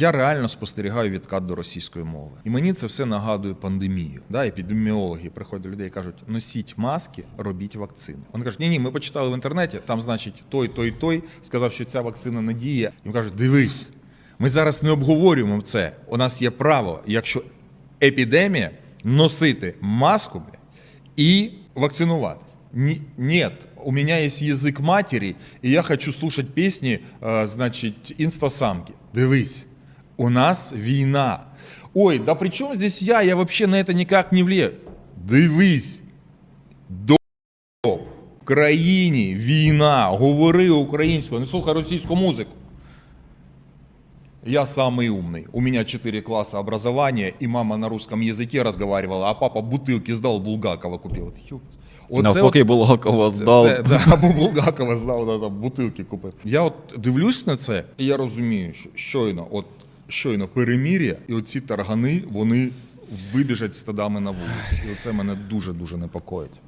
Я реально спостерігаю відкат до російської мови. І мені це все нагадує пандемію. Да, епідеміологи приходять до людей і кажуть: носіть маски, робіть вакцину. Вони кажуть, ні, ні, ми почитали в інтернеті, там, значить, той, той, той сказав, що ця вакцина не діє. Їм кажуть, дивись, ми зараз не обговорюємо це. У нас є право, якщо епідемія, носити маску і вакцинуватись. Ні, нет, у меня есть язик матері, і я хочу слушать пісні, е, значить, інстасамки. Дивись, у нас війна. Ой, да при чому здесь я? Я вообще на это никак не влияю. Дивись. До в країні війна. Говори українською, не слухай російську музику. Я самый умный. У меня 4 класса образования, и мама на русском языке разговаривала, а папа бутылки сдал, Булгакова купил. От, ёп. Оце Навпаки, Булгакова здав. Це, да, або Булгакова знав, да, там бутилки купив. Я от дивлюсь на це, і я розумію, що щойно, от щойно перемір'я, і оці таргани вони вибіжать стадами на вулиці. І оце мене дуже дуже непокоїть.